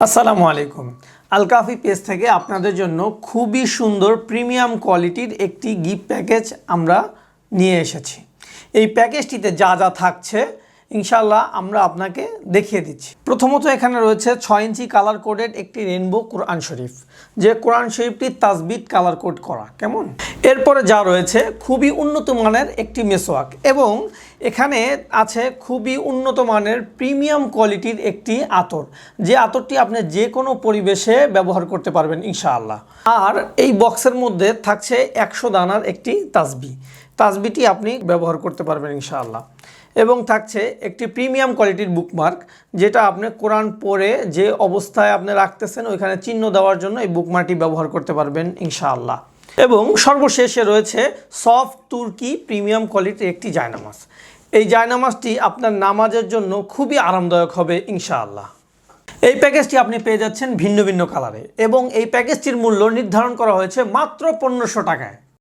আসসালামু আলাইকুম। আলকাফি পেজ থেকে আপনাদের জন্য খুবই সুন্দর প্রিমিয়াম কোয়ালিটির একটি গিফট প্যাকেজ আমরা নিয়ে এসেছি। এই প্যাকেজটিতে যা যা থাকছে ইনশাল্লাহ আমরা আপনাকে দেখিয়ে দিচ্ছি। প্রথমত এখানে রয়েছে ছয় ইঞ্চি কালার কোডেড একটি রেনবো কোরআন শরীফ, যে কোরআন শরীফটি তাজবিদ কালার কোড করা, কেমন? এরপরে যা রয়েছে, খুবই উন্নত মানের একটি মেসোয়াক এবং এখানে আছে খুবই উন্নত মানের প্রিমিয়াম কোয়ালিটির একটি আতর, যে আতরটি আপনি যে কোনো পরিবেশে ব্যবহার করতে পারবেন ইনশাআল্লাহ। আর এই বক্সের মধ্যে থাকছে একশো দানার একটি তাজবি তাজবিটি আপনি ব্যবহার করতে পারবেন ইনশাআল্লাহ। এবং থাকছে একটি প্রিমিয়াম কোয়ালিটির বুকমার্ক, যেটা আপনি কোরআন পড়ে যে অবস্থায় আপনি রাখতেছেন, ওইখানে চিহ্ন দেওয়ার জন্য এই বুকমার্কটি ব্যবহার করতে পারবেন ইনশাআল্লাহ। এবং সর্বশেষে রয়েছে সফট তুর্কি প্রিমিয়াম কোয়ালিটির একটি জায়নামাজ। এই জায়নামাজটি আপনার নামাজের জন্য খুবই আরামদায়ক হবে ইনশাআল্লাহ। এই প্যাকেজটি আপনি পেয়ে যাচ্ছেন ভিন্ন ভিন্ন কালারে এবং এই প্যাকেজটির মূল্য নির্ধারণ করা হয়েছে মাত্র পনেরোশো টাকায়।